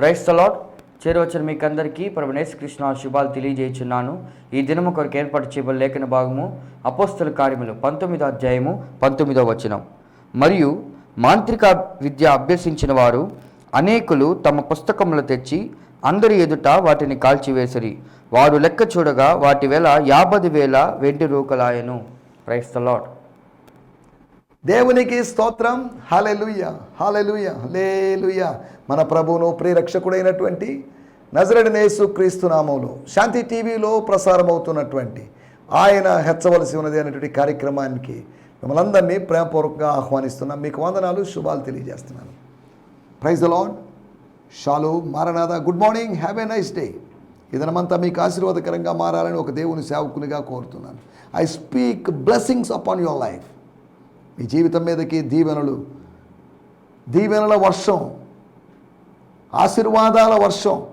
Price తలాట్ చేరవచ్చిన మీకు అందరికీ ప్రభునేశ్ కృష్ణ శుభాలు తెలియజేయుచున్నాను. ఈ దినము కొరకు ఏర్పాటు చేయబడి లేఖన భాగము అపోస్తుల కార్యములు పంతొమ్మిదో అధ్యాయము పంతొమ్మిదో వచనం. మరియు మాంత్రిక విద్య అభ్యసించిన వారు అనేకులు తమ పుస్తకములు తెచ్చి అందరి ఎదుట వాటిని కాల్చివేసిరి. వారు లెక్క చూడగా వాటి వేల యాభై వేల వెండి రూకలాయను. ప్రైస్ తలాట్ దేవునికి స్తోత్రం. హాలెలుయ హాలెలుయ లేలుయ మన ప్రభువును ప్రియరక్షకుడైనటువంటి నజరడినేసు క్రీస్తు నామంలో శాంతి టీవీలో ప్రసారమవుతున్నటువంటి ఆయన హెచ్చవలసి ఉన్నది అనేటువంటి కార్యక్రమానికి మిమ్మల్ని అందరినీ ప్రేమపూర్వకంగా ఆహ్వానిస్తున్నాం. మీకు వందనాలు శుభాలు తెలియజేస్తున్నాను. ప్రైజ్ ద లాడ్ షాలు Maranatha good morning have a nice day ఇదనమంతా మీకు ఆశీర్వాదకరంగా మారాలని ఒక దేవుని సేవకునిగా కోరుతున్నాను. I speak blessings upon your life మీ జీవితం మీదకి దీవెనలు దీవెనల వర్షం ఆశీర్వాదాల వర్షం.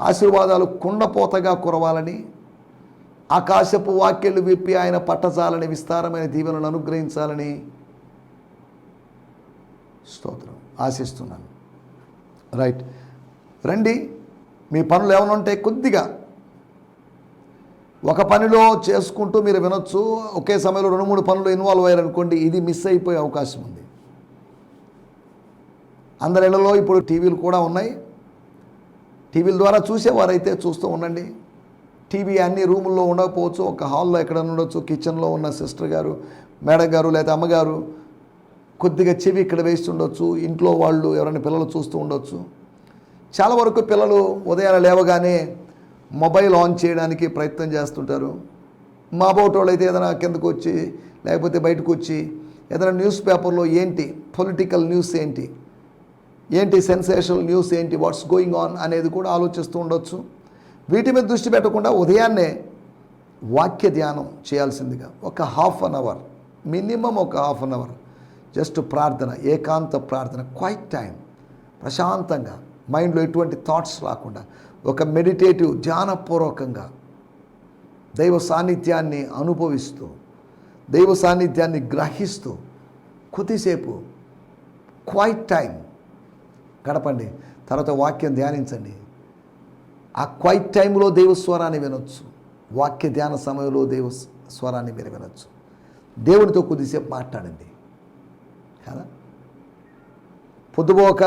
ఆశీర్వాదాలు కుండపోతగా కురవాలని ఆకాశపు వాక్యలు విప్పి ఆయన పట్టజాలని విస్తారమైన దీవెనలను అనుగ్రహించాలని స్తోత్రం. ఆశిస్తున్నాను. రైట్. రండి మీ పనులు ఏమైనా ఉంటే కొద్దిగా ఒక పనిలో చేసుకుంటూ మీరు వినొచ్చు. ఒకే సమయంలో రెండు మూడు పనులు ఇన్వాల్వ్ అయ్యారనుకోండి ఇది మిస్ అయిపోయే అవకాశం ఉంది. అందరి ఇళ్ళలో ఇప్పుడు టీవీలు కూడా ఉన్నాయి. టీవీల ద్వారా చూసేవారైతే చూస్తూ ఉండండి. టీవీ అన్ని రూముల్లో ఉండకపోవచ్చు. ఒక హాల్లో ఎక్కడ ఉండొచ్చు. కిచెన్లో ఉన్న సిస్టర్ గారు మేడం గారు లేదా అమ్మగారు కొద్దిగా చెవి ఇక్కడ వేసి ఉండొచ్చు. ఇంట్లో వాళ్ళు ఎవరైనా పిల్లలు చూస్తూ ఉండొచ్చు. చాలా వరకు పిల్లలు ఉదయాన లేవగానే మొబైల్ ఆన్ చేయడానికి ప్రయత్నం చేస్తుంటారు. మా బోటోళ్ళు అయితే ఏదైనా కిందకు వచ్చి లేకపోతే బయటకు వచ్చి ఏదైనా న్యూస్ పేపర్లో ఏంటి? పొలిటికల్ న్యూస్ ఏంటి? ఏంటి సెన్సేషనల్ న్యూస్ ఏంటి వాట్స్ గోయింగ్ ఆన్ అనేది కూడా ఆలోచిస్తూ ఉండొచ్చు. వీటి మీద దృష్టి పెట్టకుండా ఉదయాన్నే వాక్య ధ్యానం చేయాల్సిందిగా ఒక హాఫ్ అన్ అవర్ మినిమం ఒక హాఫ్ అన్ అవర్ జస్ట్ ప్రార్థన ఏకాంత ప్రార్థన క్వైట్ టైం ప్రశాంతంగా మైండ్లో ఎటువంటి థాట్స్ రాకుండా ఒక మెడిటేటివ్ ధ్యానపూర్వకంగా దైవ సాన్నిధ్యాన్ని అనుభవిస్తూ దైవ సాన్నిధ్యాన్ని గ్రహిస్తూ కొద్దిసేపు క్వైట్ టైం గడపండి. తర్వాత వాక్యం ధ్యానించండి. ఆ క్వైట్ టైంలో దైవస్వరాన్ని వినొచ్చు. వాక్య ధ్యాన సమయంలో దేవ స్వరాన్ని మీరు వినొచ్చు. దేవునితో కొద్దిసేపు మాట్లాడండి. కదా? పొద్దుపోక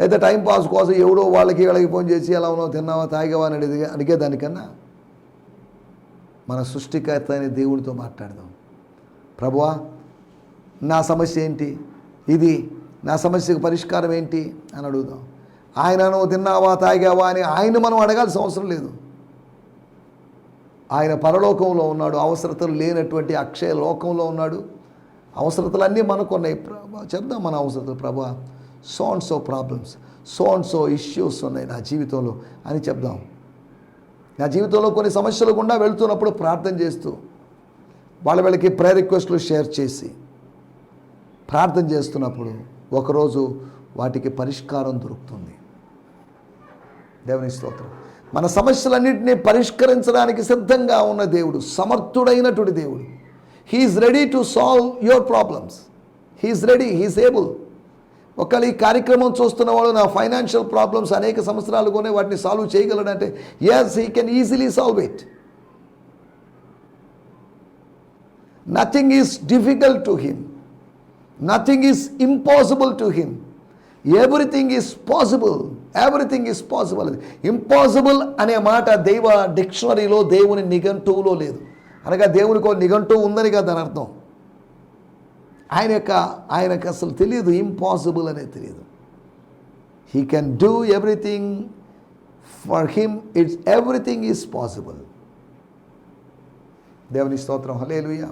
లేదా టైం పాస్ కోసం ఎవడో వాళ్ళకి వీళ్ళకి ఫోన్ చేసి ఎలా ఉన్నావు తిన్నావా తాగావా అని అడిగే అడిగేదానికన్నా మన సృష్టికర్త అనే దేవుడితో మాట్లాడదాం. ప్రభువా నా సమస్య ఏంటి? ఇది నా సమస్యకు పరిష్కారం ఏంటి అని అడుగుదాం. ఆయన నువ్వు తిన్నావా తాగావా అని ఆయన మనం అడగాల్సిన అవసరం లేదు. ఆయన పరలోకంలో ఉన్నాడు అవసరతలు లేనటువంటి అక్షయ లోకంలో ఉన్నాడు. అవసరతలన్నీ మనకు ఉన్నాయి. ప్రభా చెప్దాం మన అవసరతలు. ప్రభా so and so problems so and so issues ఉన్నాయి నా జీవితంలో అని చెప్దాం. నా జీవితంలో కొన్ని సమస్యలు గుండా వెళ్తున్నప్పుడు ప్రార్థన చేస్తూ వాళ్ళ వీళ్ళకి ప్రేయర్ రిక్వెస్ట్లు షేర్ చేసి ప్రార్థన చేస్తున్నప్పుడు ఒకరోజు వాటికి పరిష్కారం దొరుకుతుంది. దేవుని స్తోత్రం. మన సమస్యలన్నింటినీ పరిష్కరించడానికి సిద్ధంగా ఉన్న దేవుడు సమర్థుడైనటువంటి దేవుడు. He's ready to solve your problems he's ready he's able ఒకవేళ ఈ కార్యక్రమం చూస్తున్న వాళ్ళు నా ఫైనాన్షియల్ ప్రాబ్లమ్స్ అనేక సంవత్సరాలుగానే వాటిని solve చేయగలడంటే yes he can easily solve it nothing is difficult to him nothing is impossible to him everything is possible everything is possible impossible అనే మాట దైవ డిక్షనరీలో దేవుని నిఘంటువులో లేదు. అనగా దేవునికి ఒక నిఘంటువు ఉందని కదా దాని అర్థం. ఆయన యొక్క ఆయనకు అసలు తెలియదు ఇంపాసిబుల్ అనేది తెలియదు. He can do everything for him it's everything is possible దేవుని స్తోత్రం. హలేలుయ్యా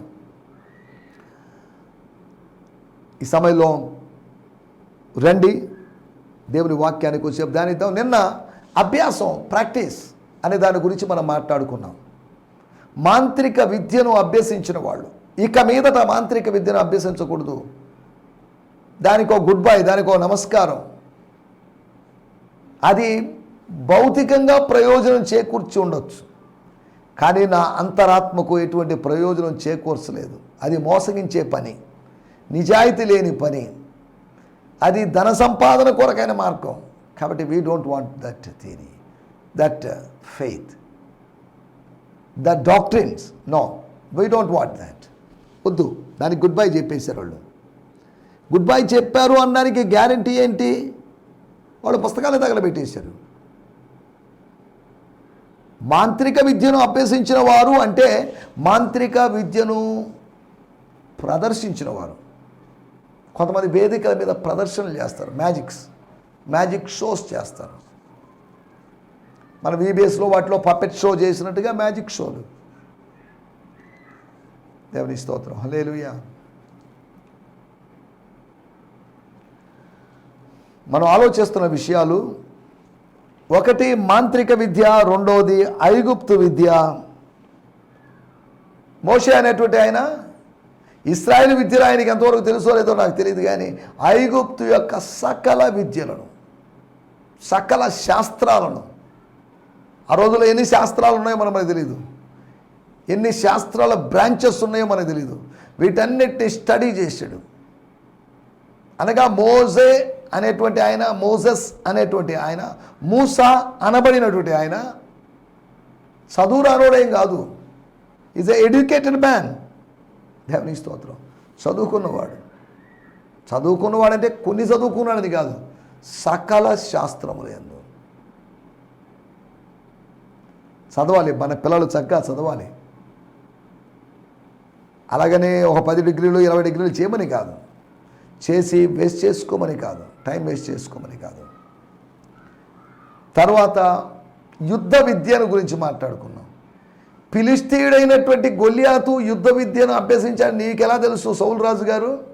ఈ సమయంలో రండి. దేవుని వాక్యానికి వచ్చి ధ్యానిద్దాం. నిన్న అభ్యాసం ప్రాక్టీస్ అనే దాని గురించి మనం మాట్లాడుకున్నాం. మాంత్రిక విద్యను అభ్యసించిన వాళ్ళు. ఇక మీదట మాంత్రిక విద్యను అభ్యసించకూడదు. దానికో గుడ్ బై దానికో నమస్కారం. అది భౌతికంగా ప్రయోజనం చేకూర్చి ఉండొచ్చు. కానీ నా అంతరాత్మకు ఎటువంటి ప్రయోజనం చేకూర్చలేదు. అది మోసగించే పని. నిజాయితీ లేని పని. అది ధన సంపాదన కొరకైన మార్గం. కాబట్టి we don't want that theory that faith the doctrines no we don't want that వద్దు దానికి గుడ్ బై చెప్పేశారు వాళ్ళు. గుడ్ బై చెప్పారు అనడానికి గ్యారంటీ ఏంటి? వాళ్ళు పుస్తకాలు తగలబెట్టేశారు. మాంత్రిక విద్యను అభ్యసించిన వారు అంటే మాంత్రిక విద్యను ప్రదర్శించిన వారు. కొంతమంది వేదికల మీద ప్రదర్శనలు చేస్తారు మ్యాజిక్స్ మ్యాజిక్ షోస్ చేస్తారు. మన వీబీఎస్లో వాటిలో పపెట్ షో చేసినట్టుగా మ్యాజిక్ షోలు దేవుని స్తోత్రం. హలేలుయా మనం ఆలోచిస్తున్న విషయాలు ఒకటి మాంత్రిక విద్య రెండవది ఐగుప్తు విద్య. మోషే అనేటువంటి ఆయన ఇస్రాయేల్ విద్యలు ఆయనకి ఎంతవరకు తెలుసో లేదో నాకు తెలియదు కానీ ఐగుప్తు యొక్క సకల విద్యలను సకల శాస్త్రాలను ఆ రోజుల్లో ఎన్ని శాస్త్రాలు ఉన్నాయో మనకు మనకు తెలియదు ఎన్ని శాస్త్రాల బ్రాంచెస్ ఉన్నాయో మనకు తెలియదు వీటన్నిటిని స్టడీ చేశాడు. అనగా మోజే అనేటువంటి ఆయన మోజెస్ అనేటువంటి ఆయన మూసా అనబడినటువంటి ఆయన చదువు రానోడేం కాదు. ఈజ్ ఎ ఎడ్యుకేటెడ్ మ్యాన్ దేవుని స్తోత్రం. చదువుకున్నవాడు. చదువుకున్నవాడంటే కొన్ని చదువుకున్నాడని కాదు సకల శాస్త్రములు ఎందు చదవాలి మన పిల్లలు చక్కగా చదవాలి. అలాగనే ఒక పది డిగ్రీలు ఇరవై డిగ్రీలు చేయమని కాదు. చేసి వేస్ట్ చేసుకోమని కాదు టైం వేస్ట్ చేసుకోమని కాదు. తర్వాత యుద్ధ విద్యను గురించి మాట్లాడుకున్నాం. పిలిస్తీయుడైనటువంటి గొల్లియాతు యుద్ధ విద్యను అభ్యసించాడు. నీకెలా తెలుసు సౌల్ రాజు గారు?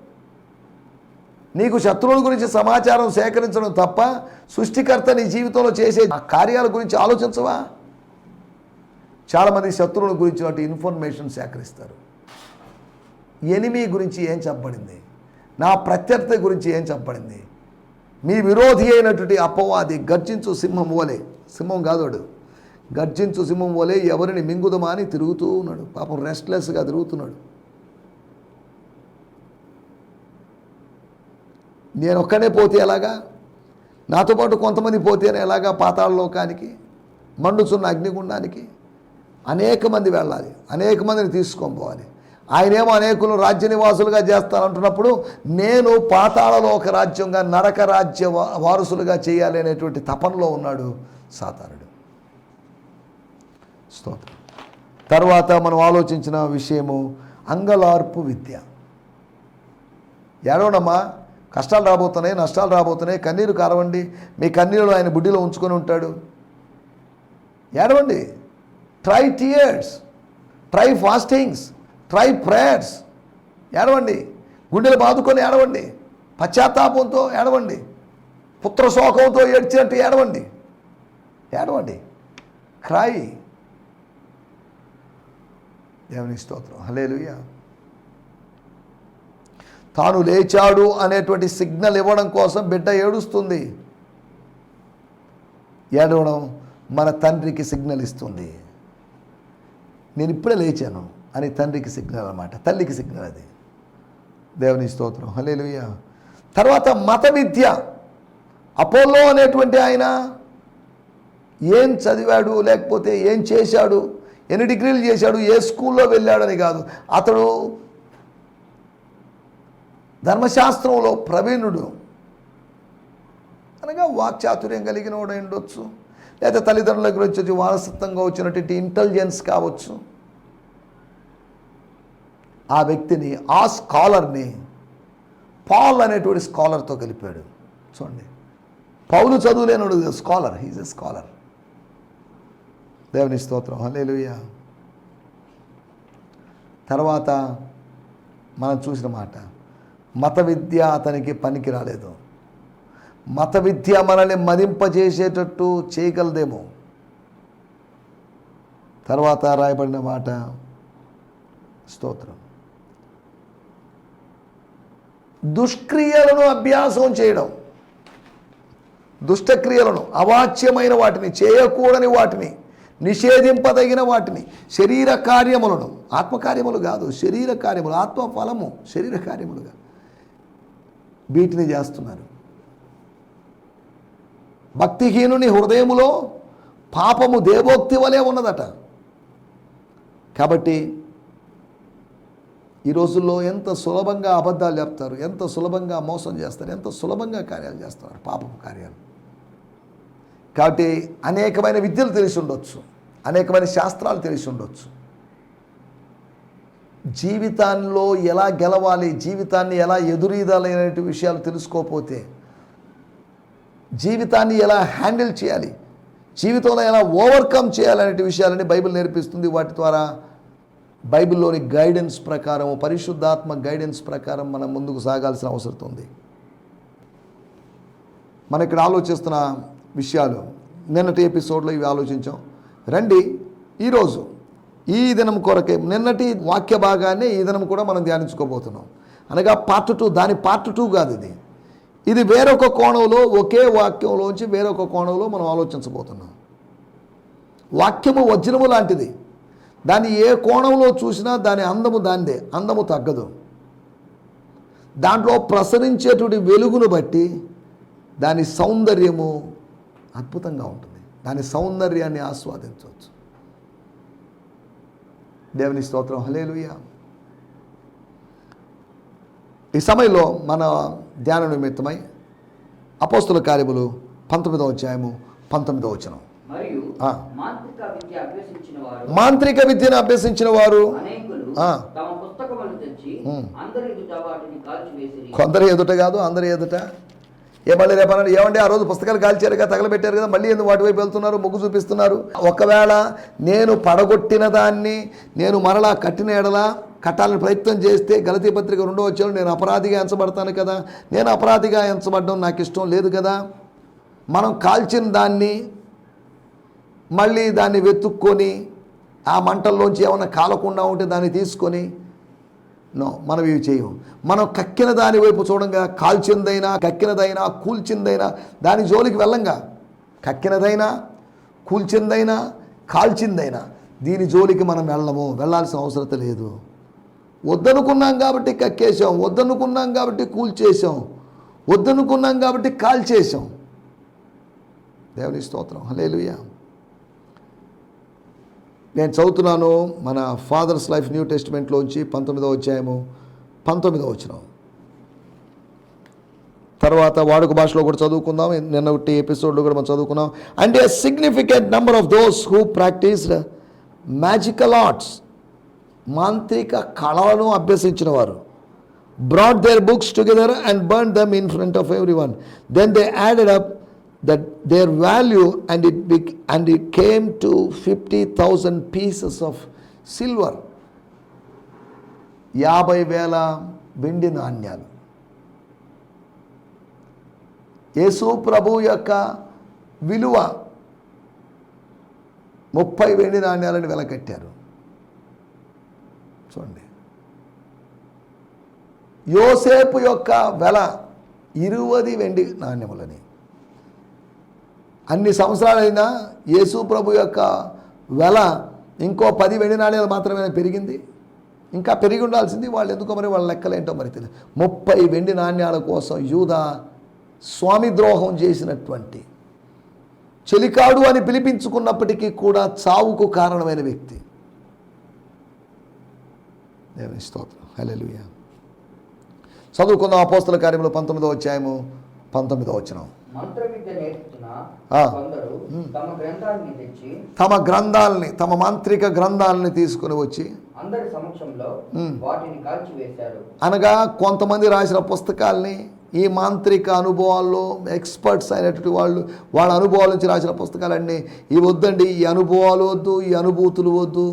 నీకు శత్రువుల గురించి సమాచారం సేకరించడం తప్ప సృష్టికర్త నీ జీవితంలో చేసే కార్యాల గురించి ఆలోచించవా? చాలామంది శత్రువుల గురించి వాటి ఇన్ఫర్మేషన్ సేకరిస్తారు. ఎనిమి గురించి ఏం చెప్పబడింది? నా ప్రత్యర్థి గురించి ఏం చెప్పబడింది? మీ విరోధి అయినటువంటి అపవాది గర్జించు సింహం ఓలే సింహం కాదోడు. గర్జించు సింహం వలె ఎవరిని మింగుదమా అని తిరుగుతూ ఉన్నాడు. పాపం రెస్ట్లెస్గా తిరుగుతున్నాడు. నేను ఒక్కనే పోతే ఎలాగా? నాతో పాటు కొంతమంది పోతేనే ఎలాగా? పాతాళ లోకానికి మండుచున్న అగ్నిగుండానికి అనేక మంది వెళ్ళాలి. అనేక మందిని తీసుకొని పోవాలి. ఆయనేమో అనేకులు రాజ్య నివాసులుగా చేస్తానంటున్నప్పుడు నేను పాతాళలోక రాజ్యంగా నరక రాజ్య వారసులుగా చేయాలి అనేటువంటి తపనలో ఉన్నాడు సాతానుడు. స్తోత్రం. తర్వాత మనం ఆలోచించిన విషయము అంగలార్పు విద్య. ఏడవడమ్మా కష్టాలు రాబోతున్నాయి నష్టాలు రాబోతున్నాయి కన్నీరు కారవండి మీ కన్నీరులో ఆయన బుడ్డిలో ఉంచుకొని ఉంటాడు. ఏడవండి try tears try fastings try prayers ఏడవండి గుండెలు బాదుకొని ఏడవండి పశ్చాత్తాపంతో ఏడవండి పుత్ర శోకంతో ఏడ్చినట్టు ఏడవండి. ఏడవండి క్రై దేవుని స్తోత్రం. హలేలుయ తాను లేచాడు అనేటువంటి సిగ్నల్ ఇవ్వడం కోసం బిడ్డ ఏడుస్తుంది. ఏడవడం మన తండ్రికి సిగ్నల్ ఇస్తుంది. నేను ఇప్పుడే లేచాను అని తండ్రికి సిగ్నల్ అనమాట తల్లికి సిగ్నల్ అది. దేవుని స్తోత్రం. హలేలుయ తర్వాత మత విద్య. అపోలో అనేటువంటి ఆయన ఏం చదివాడు లేకపోతే ఏం చేశాడు ఎన్ని డిగ్రీలు చేశాడు? ఏ స్కూల్లో వెళ్ళాడని కాదు. అతడు ధర్మశాస్త్రంలో ప్రవీణుడు. అనగా వాక్చాతుర్యం కలిగిన వాడు ఉండొచ్చు. లేదా తల్లిదండ్రుల గురించి వచ్చి వారసత్వంగా వచ్చినటువంటి ఇంటెలిజెన్స్ కావచ్చు. ఆ వ్యక్తిని ఆ స్కాలర్ని పాల్ అనేటువంటి స్కాలర్తో కలిపాడు. చూడండి. పౌలు చదువులేనుడు స్కాలర్ హీజ్ ఎ స్కాలర్ దేవుని స్తోత్రం. హల్లెలూయా. తర్వాత మనం చూసిన మాట మత విద్య అతనికి పనికి రాలేదు. మత విద్య మనల్ని మదింపజేసేటట్టు చేయగలదేమో. తర్వాత రాయబడిన మాట స్తోత్రం. దుష్క్రియలను అభ్యాసం చేయడం దుష్టక్రియలను అవాచ్యమైన వాటిని చేయకూడని వాటిని నిషేధింపదగిన వాటిని. శరీర కార్యములను. ఆత్మకార్యములు కాదు శరీర కార్యములు ఆత్మ ఫలము శరీర కార్యములుగా వీటిని చేస్తున్నారు. భక్తిహీనుని హృదయములో పాపము దేవోక్తి వలె ఉన్నదట. కాబట్టి ఈ రోజుల్లో ఎంత సులభంగా అబద్ధాలు చెప్తారు ఎంత సులభంగా మోసం చేస్తారు ఎంత సులభంగా కార్యాలు చేస్తారు పాపపు కార్యాలు. కాబట్టి అనేకమైన విద్యలు తెలిసి ఉండొచ్చు. అనేకమైన శాస్త్రాలు తెలిసి ఉండొచ్చు. జీవితాల్లో ఎలా గెలవాలి జీవితాన్ని ఎలా ఎదురీదాలి అనేటి విషయాలు తెలుసుకోకపోతే జీవితాన్ని ఎలా హ్యాండిల్ చేయాలి జీవితంలో ఎలా ఓవర్కమ్ చేయాలనే విషయాలని బైబిల్ నేర్పిస్తుంది. వాటి ద్వారా బైబిల్లోని గైడెన్స్ ప్రకారం పరిశుద్ధాత్మ గైడెన్స్ ప్రకారం మనం ముందుకు సాగాల్సిన అవసరం ఉంది. మనం ఇక్కడ ఆలోచిస్తున్న విషయాలు. నిన్నటి ఎపిసోడ్లో ఇవి ఆలోచించాం. రండి ఈరోజు ఈ దినం కొరకే నిన్నటి వాక్య భాగాన్ని ఈ దినం కూడా మనం ధ్యానించుకోబోతున్నాం. అనగా పార్ట్ టూ దాని పార్ట్ టూ కాదు ఇది. ఇది వేరొక కోణంలో ఒకే వాక్యంలోంచి వేరొక కోణంలో మనం ఆలోచించబోతున్నాం. వాక్యము వజ్రము లాంటిది. దాన్ని ఏ కోణంలో చూసినా దాని అందము దాందే అందము తగ్గదు. దాంట్లో ప్రసరించేటువంటి వెలుగును బట్టి దాని సౌందర్యము అద్భుతంగా ఉంటుంది. దాని సౌందర్యాన్ని ఆస్వాదించవచ్చు. దేవుని స్తోత్రం. హలేలుయ ఈ సమయంలో మన ధ్యాన నిమిత్తమై అపోస్తుల కార్యములు పంతొమ్మిదవ అధ్యాయము పంతొమ్మిదవ వచనం. మాంత్రిక విద్యను అభ్యసించిన వారు కొందరు ఎదుట కాదు అందరి ఎదుట ఏ మళ్ళీ ఏమండి ఆ రోజు పుస్తకాలు కాల్చారుగా తగలబెట్టారు కదా మళ్ళీ ఎందుకు వాటివైపు వెళ్తున్నారు మొగ్గు చూపిస్తున్నారు? ఒకవేళ నేను పడగొట్టిన దాన్ని నేను మరలా కట్టిన ఎడలా కట్టాలని ప్రయత్నం చేస్తే గలతీ పత్రిక రెండో వచ్చాను నేను అపరాధిగా ఎంచబడతాను కదా నేను అపరాధిగా ఎంచబడడం నాకు ఇష్టం లేదు కదా? మనం కాల్చిన దాన్ని మళ్ళీ దాన్ని వెతుక్కొని ఆ మంటల్లోంచి ఏమైనా కాలకుండా ఉంటే దాన్ని తీసుకొని నో మనం ఇవి చేయం మనం కక్కిన దాని వైపు చూడంగా కాల్చిందైనా కక్కినదైనా కూల్చిందైనా దాని జోలికి వెళ్ళంగా. కక్కినదైనా కూల్చిందైనా కాల్చిందైనా దీని జోలికి మనం వెళ్ళము. వెళ్ళాల్సిన అవసరం లేదు. వద్దనుకున్నాం కాబట్టి కక్కేసాం వద్దనుకున్నాం కాబట్టి కూల్చేసాం వద్దనుకున్నాం కాబట్టి కాల్చేసాం దేవుని స్తోత్రం. హలేలుయా నేను చదువుతున్నాను మన ఫాదర్స్ లైఫ్ న్యూ టెస్ట్మెంట్లోంచి పంతొమ్మిదో అధ్యాయము పంతొమ్మిదో వచ్చిన తర్వాత వాడుక భాషలో కూడా చదువుకుందాం. నిన్న ఒకటి ఎపిసోడ్లో కూడా మనం చదువుకున్నాం. And a significant number of those who practised magical arts మాంత్రిక కళలను అభ్యసించిన వారు brought their books together and burn them in front of every one then they added up that their value and it be, and it came to 50,000 pieces of silver. యాభై వేల వెండి నాణ్యాలు. యేసు ప్రభు యొక్క విలువ ముప్పై వెండి నాణ్యాలని వెలకట్టారు. చూడండి. యోసేపు యొక్క వెల ఇరువది వెండి నాణ్యములని. అన్ని సంవత్సరాలైనా యేసు ప్రభు యొక్క వెల ఇంకో పది వెండి నాణ్యాలు మాత్రమే పెరిగింది. ఇంకా పెరిగి ఉండాల్సింది వాళ్ళు ఎందుకో మరి వాళ్ళ లెక్కలేంటో మరి తెలియదు ముప్పై వెండి నాణ్యాల కోసం యూదా స్వామి ద్రోహం చేసినటువంటి చెలికాడు అని పిలిపించుకున్నప్పటికీ కూడా చావుకు కారణమైన వ్యక్తి. దేవుని స్తోత్రం. హల్లెలూయా. చదువుకుందాం అపోస్తుల కార్యంలో పంతొమ్మిదో అధ్యాయము పంతొమ్మిదో వచనం. మంత్ర విద్య నేర్చుకున్న ఆ. కొందరు తమ గ్రంథాన్ని తెచ్చి తమ గ్రంథాలని తమ మాంత్రిక గ్రంథాలని తీసుకుని వచ్చి అందరి సమక్షంలో. వాటిని కాల్చివేశారు. అనగా కొంతమంది రాసిన పుస్తకాల్ని ఈ మాంత్రిక అనుభవాల్లో ఎక్స్పర్ట్స్ అయినటువంటి వాళ్ళు వాళ్ళ అనుభవాల నుంచి రాసిన పుస్తకాలన్నీ ఇవి వద్దండి ఈ అనుభవాలు వద్దు ఈ అనుభూతులు వద్దు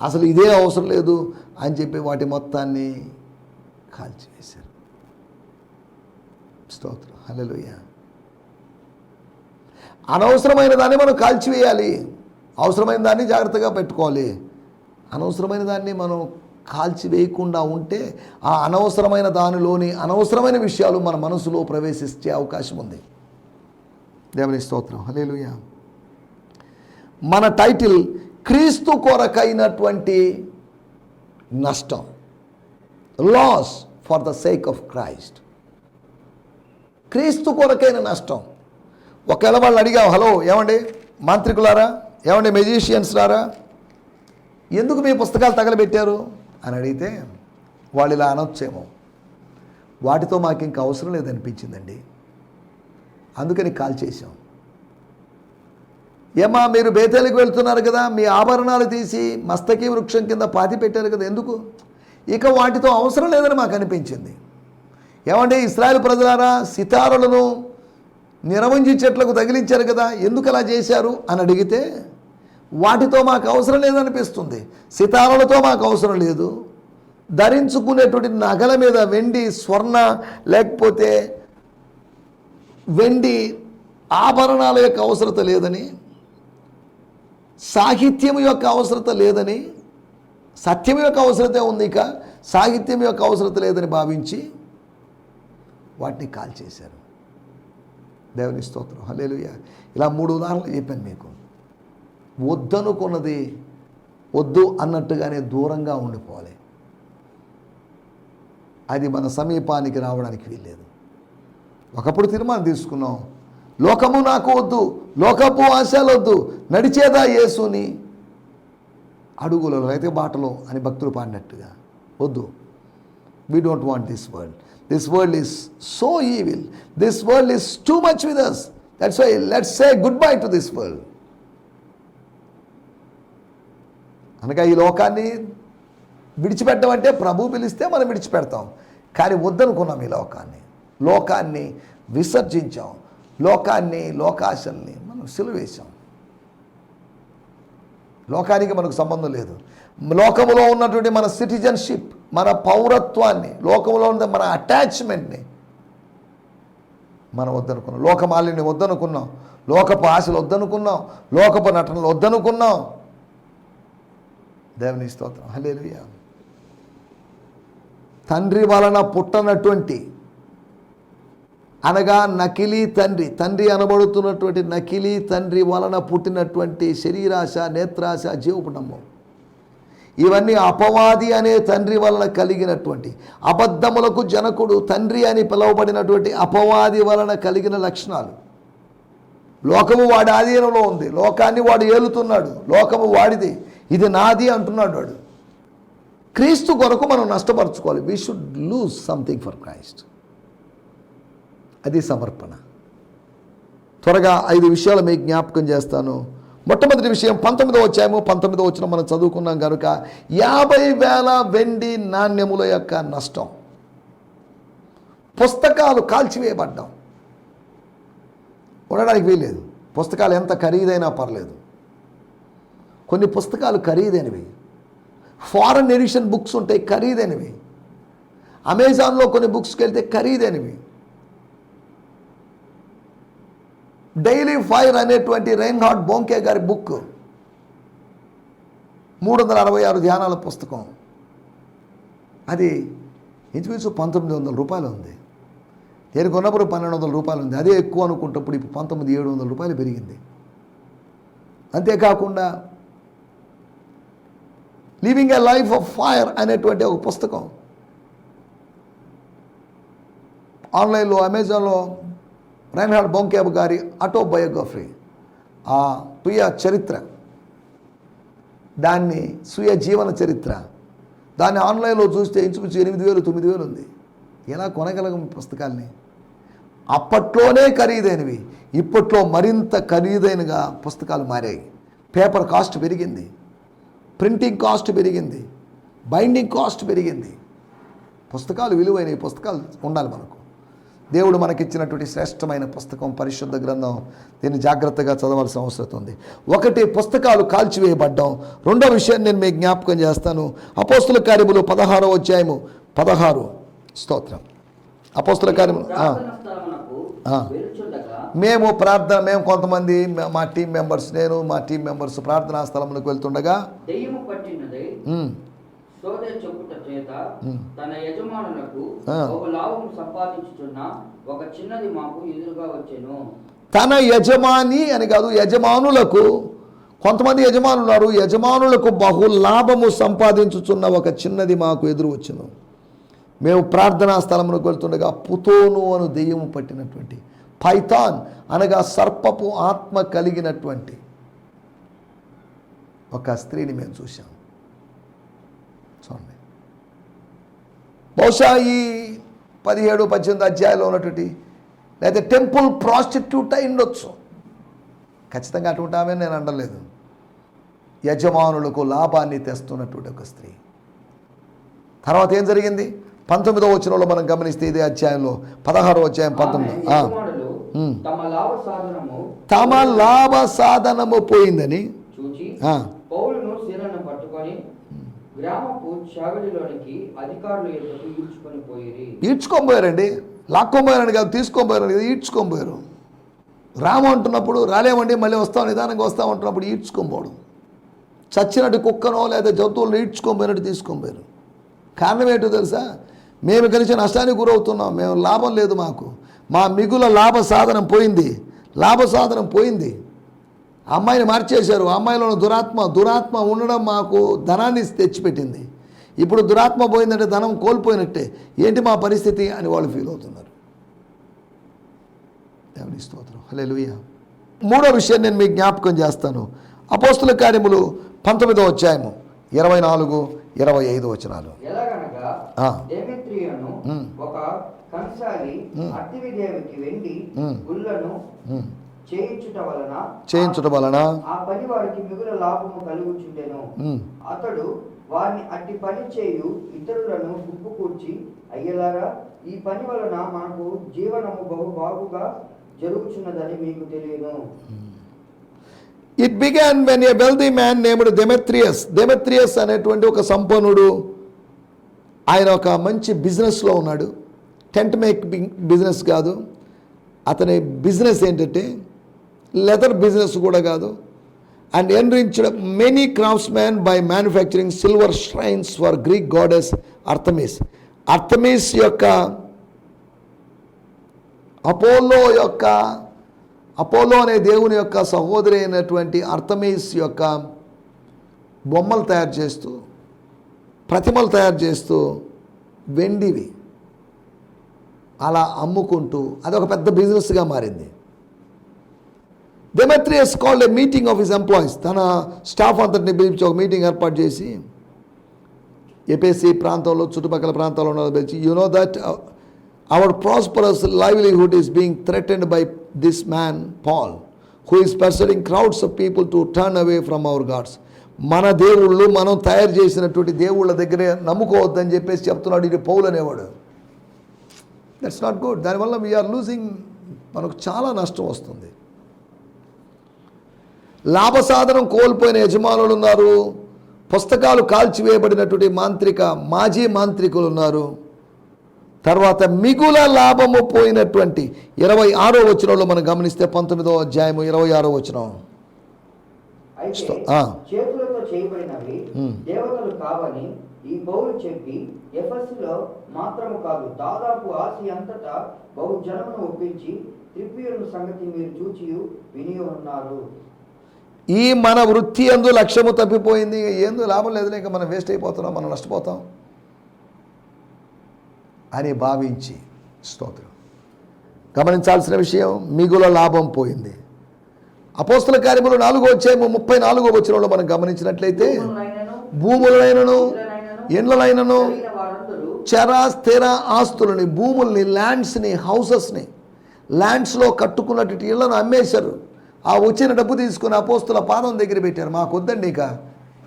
అసలు ఇదే అవసరం లేదు అని చెప్పి వాటి మొత్తాన్ని కాల్చివేశారు. స్తోత్రం. హల్లెలూయా. అనవసరమైన దాన్ని మనం కాల్చివేయాలి. అవసరమైన దాన్ని జాగ్రత్తగా పెట్టుకోవాలి. అనవసరమైన దాన్ని మనం కాల్చివేయకుండా ఉంటే ఆ అనవసరమైన దానిలోని అనవసరమైన విషయాలు మన మనసులో ప్రవేశించే అవకాశం ఉంది. దేవుని స్తోత్రం. హల్లెలూయా. మన టైటిల్ క్రీస్తు కొరకైనటువంటి నష్టం. Loss for the sake of Christ క్రీస్తు కొరకైన నష్టం. ఒకవేళ వాళ్ళు అడిగావు హలో ఏమండి? మాంత్రికులారా? ఏమండి? మెజీషియన్స్ లారా ఎందుకు మీ పుస్తకాలు తగలబెట్టారు? అని అడిగితే వాళ్ళు ఇలా అనొచ్చేమో. వాటితో మాకు ఇంకా అవసరం లేదనిపించిందండి. అందుకని కాల్ చేశాం. ఏమా మీరు బేతేలకు వెళ్తున్నారు కదా మీ ఆభరణాలు తీసి మస్తకి వృక్షం కింద పాతి పెట్టారు కదా ఎందుకు? ఇక వాటితో అవసరం లేదని మాకు అనిపించింది ఏమంటే ఇస్రాయల్ ప్రజలారా సితారులను నిరవంజి చెట్లకు తగిలించారు కదా ఎందుకు అలా చేశారు అని అడిగితే వాటితో మాకు అవసరం లేదనిపిస్తుంది. సితారలతో మాకు అవసరం లేదు. ధరించుకునేటువంటి నగల మీద వెండి స్వర్ణ లేకపోతే వెండి ఆభరణాల యొక్క అవసరత లేదని సాహిత్యం యొక్క అవసరత లేదని సత్యం యొక్క అవసరత ఉంది ఇక సాహిత్యం యొక్క అవసరత లేదని భావించి వాటిని కాల్ చేశారు దేవుని స్తోత్రం. హలేలుయ ఇలా మూడు ఉదాహరణలు చెప్పాను మీకు. వద్దనుకున్నది వద్దు అన్నట్టుగానే దూరంగా ఉండిపోవాలి. అది మన సమీపానికి రావడానికి వీల్లేదు. ఒకప్పుడు తీర్మానం తీసుకున్నాం. లోకము నాకు వద్దు లోకపు ఆశలు వద్దు నడిచేదా యేసుని? అడుగులలో అయితే బాటలో అని భక్తులు పాడినట్టుగా. వద్దు. We don't want this world this world is so evil this world is too much with us that's why let's say good bye to this world అనగా ఈ లోకాన్ని విడిచిపెట్టమంటే ప్రభు పిలిస్తే మనం విడిచిపెడతాం. కానీ వద్దనుకున్నాం ఈ లోకాన్ని. లోకాన్ని విసర్జించాం. లోకాన్ని లోకాశల్ని మనం సిలువేశాం. లోకానికి మనకు సంబంధం లేదు. లోకములో ఉన్నటువంటి మన సిటిజన్షిప్ మన పౌరత్వాన్ని లోకంలో ఉన్న మన అటాచ్మెంట్ని మనం వద్దనుకున్నాం. లోకమాలిని వద్దనుకున్నాం. లోకపు ఆశలు వద్దనుకున్నాం. లోకపు నటనలు వద్దనుకున్నాం. దేవుని స్తోత్రం. హల్లెలూయా. తండ్రి వలన పుట్టనటువంటి అనగా నకిలీ తండ్రి తండ్రి అనబడుతున్నటువంటి నకిలీ తండ్రి వలన పుట్టినటువంటి శరీరాశ నేత్రాశ జీవపుటంబం ఇవన్నీ అపవాది అనే తండ్రి వలన కలిగినటువంటి అబద్ధములకు జనకుడు తండ్రి అని పిలువబడినటువంటి అపవాది వలన కలిగిన లక్షణాలు. లోకము వాడి ఆధీనంలో ఉంది లోకాన్ని వాడు ఏలుతున్నాడు లోకము వాడిది ఇది నాది అంటున్నాడు వాడు. క్రీస్తు కొరకు మనం నష్టపరచుకోవాలి. We should lose something for Christ అది సమర్పణ. త్వరగా ఐదు విషయాలు మీకు జ్ఞాపకం చేస్తాను. మొట్టమొదటి విషయం పంతొమ్మిదో వచ్చాము పంతొమ్మిదో వచ్చిన మనం చదువుకున్నాం కనుక యాభై వేల వెండి నాణ్యముల యొక్క నష్టం. పుస్తకాలు కాల్చివేయబడ్డాం. ఉండడానికి వీలేదు పుస్తకాలు ఎంత ఖరీదైనా పర్లేదు. కొన్ని పుస్తకాలు ఖరీదైనవి. ఫారెన్ ఎడిషన్ బుక్స్ ఉంటాయి ఖరీదైనవి. అమెజాన్లో కొన్ని బుక్స్కి వెళ్తే ఖరీదైనవి. డైలీ ఫైర్ అనేటువంటి రైన్ హాట్ బోంకే గారి బుక్. మూడు వందల అరవై ఆరు ధ్యానాల పుస్తకం. అది ఇంచుమించు పంతొమ్మిది వందల రూపాయలు ఉంది. నేను కొన్నప్పుడు పన్నెండు వందల రూపాయలు ఉంది. అదే ఎక్కువ అనుకుంటప్పుడు ఇప్పుడు పంతొమ్మిది ఏడు వందల రూపాయలు పెరిగింది. అంతేకాకుండా living a life of fire అనేటువంటి ఒక పుస్తకం. ఆన్లైన్లో అమెజాన్లో రైన్హార్డ్ బొంకేబ్ గారి ఆటోబయోగ్రఫీ ఆ స్వీయ చరిత్ర. దాన్ని స్వీయ జీవన చరిత్ర. దాన్ని ఆన్లైన్లో చూస్తే ఇంచుమించు ఎనిమిది వేలు తొమ్మిది వేలు ఉంది. ఎలా కొనగలగం పుస్తకాల్ని? అప్పట్లోనే ఖరీదైనవి. ఇప్పట్లో మరింత ఖరీదైనగా పుస్తకాలు మారాయి. పేపర్ కాస్ట్ పెరిగింది. ప్రింటింగ్ కాస్ట్ పెరిగింది. బైండింగ్ కాస్ట్ పెరిగింది. పుస్తకాలు విలువైన పుస్తకాలు ఉండాలి మనకు. దేవుడు మనకిచ్చినటువంటి శ్రేష్టమైన పుస్తకం పరిశుద్ధ గ్రంథం. దీన్ని జాగ్రత్తగా చదవాల్సిన అవసరం ఉంది. ఒకటి పుస్తకాలు కాల్చివేయబడ్డం. రెండో విషయాన్ని నేను మీకు జ్ఞాపకం చేస్తాను. అపోస్తుల కార్యములు పదహారో అధ్యాయము పదహారు. స్తోత్రం. అపోస్తుల కార్యములు మేము ప్రార్థన మేము కొంతమంది మే- మా టీం మెంబర్స్ నేను మా టీం మెంబర్స్ ప్రార్థనా స్థలములకు వెళ్తుండగా చెప్పుట చేత. తన యజమానులకు. ఒక లాభం సంపాదించుచున్న ఒక చిన్నది మాకు ఎదురుగా వచ్చెను తన యజమాని అని కాదు యజమానులకు కొంతమంది యజమానులు ఉన్నారు యజమానులకు బహు లాభము సంపాదించుచున్న ఒక చిన్నది మాకు ఎదురు వచ్చును మేము ప్రార్థనా స్థలమునకు వెళ్తుండగా పుతోను అను దెయ్యము పట్టినటువంటి పైథాన్ అనగా సర్పపు ఆత్మ కలిగినటువంటి ఒక స్త్రీని మేము చూసాం చూడండి. బహుశా ఈ పదిహేడు పద్దెనిమిది అధ్యాయంలో ఉన్నటువంటి లేదా టెంపుల్ ప్రాస్టిట్యూట్ అయి ఉండొచ్చు. ఖచ్చితంగా అటువంటి ఆమె నేను అనలేదు. యజమానులకు లాభాన్ని తెస్తున్నటువంటి ఒక స్త్రీ. తర్వాత ఏం జరిగింది? పంతొమ్మిదో వచనంలో మనం గమనిస్తే ఇదే అధ్యాయంలో పదహారో అధ్యాయం పంతొమ్మిది. తమ లాభ సాధనము పోయిందని చూచి ఆ, పౌలును శిలను పట్టుకొని గ్రామపు చావడిలోనికి అధికారులు ఎదుగు ఈడ్చుకొని పోయిరి ఈడ్చుకోబోయారండి లాక్కోబోయారని కాదు రాము అంటున్నప్పుడు రాలేమండి మళ్ళీ వస్తాం నిదానంగా వస్తాం అంటున్నప్పుడు పోవడం. చచ్చినట్టు కుక్కనో లేదా జంతువులను ఈడ్చుకోని పోయినట్టు తీసుకొని పోయారు. కారణం ఏంటో తెలుసా? మేము కలిసి నష్టానికి గురవుతున్నాం మేము లాభం లేదు మాకు. మా మిగుల లాభ సాధనం పోయింది లాభ సాధనం పోయింది. అమ్మాయిని మార్చేశారు. అమ్మాయిలో దురాత్మ దురాత్మ ఉండడం మాకు ధనాన్ని తెచ్చిపెట్టింది. ఇప్పుడు దురాత్మ పోయిందంటే ధనం కోల్పోయినట్టే. ఏంటి మా పరిస్థితి అని వాళ్ళు ఫీల్ అవుతున్నారు. దేవుని స్తోత్రం. హలే మూడో విషయం నేను మీకు జ్ఞాపకం చేస్తాను. అపోస్తుల కార్యములు పంతొమ్మిదో అధ్యాయము ఇరవై నాలుగు ఇరవై ఐదు వచనాలు. ఒక కంసాలి వెండి. చేయించుట వలన చేయించడం వలన ఆ పని వారికి మిగుల లాభము కలుగుచుండెను. అతడు వారిని అట్టి పని చేయు ఇతరులను గుంపు కూర్చి అయ్యలారా ఈ పని వలన మనకు జీవనము బహు బాగుగా జరుగుచున్నదని మీకు తెలియను. It began when a wealthy man నేముడు Demetrius Demetrius అనేటువంటి ఒక సంపన్నుడు ఆయన ఒక మంచి బిజినెస్లో ఉన్నాడు. టెంట్ మేక్ బిజినెస్ కాదు. అతని బిజినెస్ ఏంటంటే లెదర్ బిజినెస్ కూడా కాదు. And enriched many crafts man by manufacturing silver shrines for Greek goddess Artemis Artemis యొక్క అపోలో యొక్క అపోలో అనే దేవుని యొక్క సహోదరి అయినటువంటి అర్థమీస్ యొక్క బొమ్మలు తయారు చేస్తూ ప్రతిమలు తయారు చేస్తూ వెండివి. అలా అమ్ముకుంటూ అదొక పెద్ద బిజినెస్గా మారింది. Demetrius called a meeting of his employees తన స్టాఫ్ అంతటిని పిలిపించి ఒక మీటింగ్ ఏర్పాటు చేసి ఎపేసి ప్రాంతంలో చుట్టుపక్కల ప్రాంతాల్లో ఉన్న పిలిచి you know that our prosperous livelihood is being threatened by this man Paul who is persuading crowds of people to turn away from our gods మన దేవుళ్ళు మనం తయారు చేసినటువంటి దేవుళ్ళ దగ్గరే నమ్ముకోవద్దని చెప్పేసి చెప్తున్నాడు ఇది పౌలు అనేవాడు. దట్స్ నాట్ గుడ్ దానివల్ల వీఆర్ లూజింగ్ మనకు చాలా నష్టం వస్తుంది. లాభసాధనం కోల్పోయిన యజమానులు ఉన్నారు పుస్తకాలు కాల్చివేయబడినటువంటి మాంత్రిక మాజీ మాంత్రికులు ఉన్నారు తర్వాత మిగుల లాభము పోయినటువంటి ఇరవై ఆరో వచనంలో మనం గమనిస్తే పంతొమ్మిదో అధ్యాయము ఇరవై ఆరో వచనం అయితే ఆ. చేతులతో చేయబడినవి ఉమ్. దేవతలు కావని ఈ పౌలు చెప్పి ఎఫెస్సులో మాత్రము కాదు దాదాపు అంతటా ఒప్పించి త్రిప్పియుల సంగతి మీరు చూచి విని ఉన్నారు ఈ మన వృత్తి ఎందు లక్ష్యము తప్పిపోయింది ఏందు లాభం లేదులే ఇంకా మనం వేస్ట్ అయిపోతున్నాం మనం నష్టపోతాం అని భావించి స్తోత్రం. గమనించాల్సిన విషయం మిగుల లాభం పోయింది. అపోస్తుల కార్యములు నాలుగో వచ్చాము ముప్పై నాలుగో వచనంలో మనం గమనించినట్లయితే భూములనైనను, భూములైనను ఇండ్లనైనను చర స్థిర ఆస్తులని భూముల్ని ల్యాండ్స్ని హౌసెస్ని ల్యాండ్స్లో కట్టుకున్నటువంటి ఇళ్ళను అమ్మేశారు. ఆ వచ్చిన డబ్బు తీసుకుని అపోస్తుల పాదం దగ్గర పెట్టారు. మాకు వద్దండి ఇక.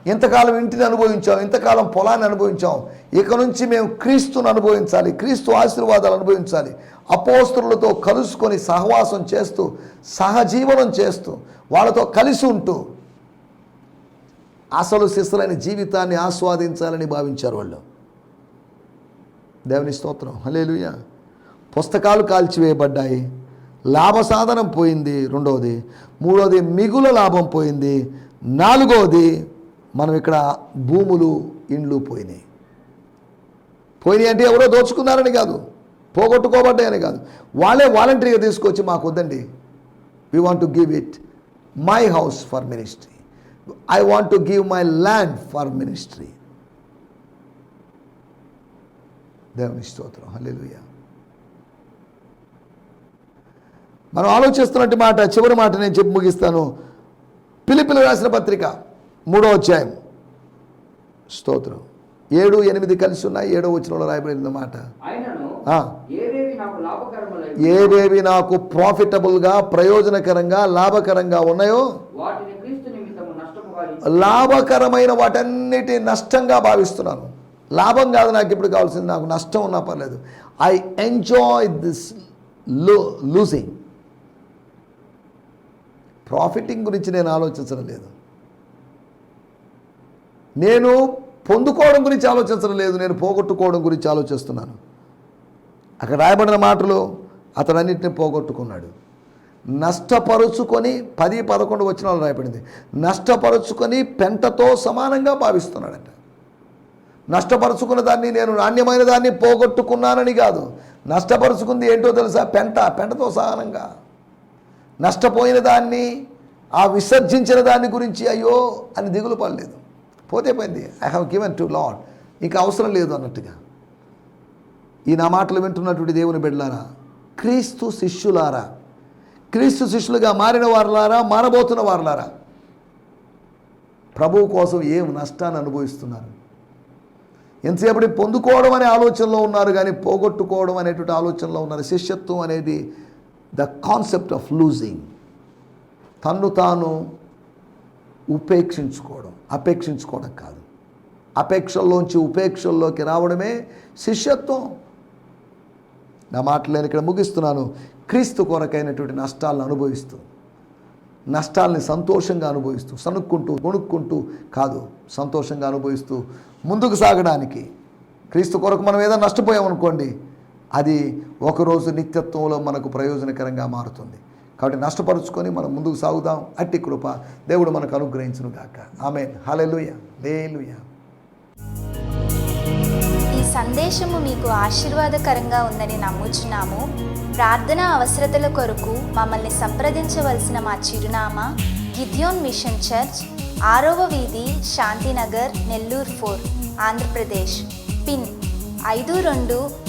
ఇంతకాలం ఇంటిని అనుభవించాం ఇంతకాలం పొలాన్ని అనుభవించాం. ఇక నుంచి మేము క్రీస్తును అనుభవించాలి క్రీస్తు ఆశీర్వాదాలు అనుభవించాలి. అపోస్తులతో కలుసుకొని సహవాసం చేస్తూ సహజీవనం చేస్తూ వాళ్ళతో కలిసి ఉంటూ అసలు శిశులైన జీవితాన్ని ఆస్వాదించాలని భావించారు వాళ్ళు. దేవుని స్తోత్రం. హలేలుయ పుస్తకాలు కాల్చివేయబడ్డాయి. లాభ సాధనం పోయింది రెండవది. మూడవది మిగుల లాభం పోయింది. నాలుగవది మనం ఇక్కడ భూములు ఇండ్లు పోయినాయి. పోయినాయి అంటే ఎవరో దోచుకున్నారని కాదు. పోగొట్టుకోబడ్డాయని కాదు. వాళ్ళే వాలంటరీగా తీసుకొచ్చి మాకు వద్దండి. We want to give it my house for ministry I want to give my land for ministry దేవుని స్తోత్రం. హల్లెలూయా మనం ఆలోచిస్తున్నట్టు మాట చివరి మాట నేను చెప్పి ముగిస్తాను. పిలిపిలి రాసిన పత్రిక మూడో అధ్యాయం. స్తోత్రం. ఏడు ఎనిమిది కలిసి ఉన్నాయి ఏడో వచ్చిన రాయబడింది మాట. ఏవేవి నాకు ప్రాఫిటబుల్గా ప్రయోజనకరంగా లాభకరంగా ఉన్నాయో? లాభకరమైన వాటన్నిటి నష్టంగా భావిస్తున్నాను. లాభం కాదు నాకు ఇప్పుడు కావాల్సింది నాకు నష్టం ఉన్నా పర్లేదు. ఐ ఎంజాయ్ దిస్లో లూజింగ్ ప్రాఫిటింగ్ గురించి నేను ఆలోచించడం లేదు. నేను పొందుకోవడం గురించి ఆలోచించడం లేదు నేను పోగొట్టుకోవడం గురించి ఆలోచిస్తున్నాను. అక్కడ రాయబడిన మాటలు అతడు అన్నింటిని పోగొట్టుకున్నాడు. నష్టపరుచుకొని పది పదకొండు వచ్చిన వాళ్ళు రాయబడింది. నష్టపరుచుకొని పెంటతో సమానంగా భావిస్తున్నాడట. నష్టపరుచుకున్న దాన్ని నేను నాణ్యమైన దాన్ని పోగొట్టుకున్నానని కాదు. నష్టపరుచుకుంది ఏంటో తెలుసా? పెంట పెంటతో సమానంగా. నష్టపోయిన దాన్ని ఆ విసర్జించిన దాన్ని గురించి అయ్యో అని దిగులు పడలేదు. పోతే పోయింది. I have given to Lord ఇంకా అవసరం లేదు అన్నట్టుగా. ఈ నా మాటలు వింటున్నటువంటి దేవుని బిడ్డలారా క్రీస్తు శిష్యులారా క్రీస్తు శిష్యులుగా మారిన వారులారా మారబోతున్న వారులారా ప్రభువు కోసం ఏం నష్టాన్ని అనుభవిస్తున్నారు? ఎంతసేపటి పొందుకోవడం అనే ఆలోచనలో ఉన్నారు కానీ పోగొట్టుకోవడం అనేటువంటి ఆలోచనలో ఉన్నారు. శిష్యత్వం అనేది ద కాన్సెప్ట్ ఆఫ్ లూజింగ్ తన్ను తాను ఉపేక్షించుకోవడం. అపేక్షించుకోవడం కాదు. అపేక్షల్లోంచి ఉపేక్షల్లోకి రావడమే శిష్యత్వం. నా మాటలు నేను ఇక్కడ ముగిస్తున్నాను. క్రీస్తు కొరకైనటువంటి నష్టాలను అనుభవిస్తూ నష్టాల్ని సంతోషంగా అనుభవిస్తూ సనుక్కుంటూ కొనుక్కుంటూ కాదు సంతోషంగా అనుభవిస్తూ ముందుకు సాగడానికి. క్రీస్తు కొరకు మనం ఏదైనా నష్టపోయామనుకోండి అది ఒకరోజు నిత్యత్వంలో మనకు ప్రయోజనకరంగా మారుతుంది. కాబట్టి నష్టపరుచుకొని మనం ముందుకు సాగుదాం. అట్టి కృప దేవుడు మనకు అనుగ్రహించును గాక. ఆమె హలెలుయ లేలుయ ఈ సందేశము మీకు ఆశీర్వాదకరంగా ఉందని నమ్ముచున్నాము. ప్రార్థన అవసరతల కొరకు మమ్మల్ని సంప్రదించవలసిన మా చిరునామా గిద్యోన్ మిషన్ చర్చ్ ఆరవ వీధి శాంతినగర్ నెల్లూరు ఫోర్ ఆంధ్రప్రదేశ్. పిన్ ఐదు రెండు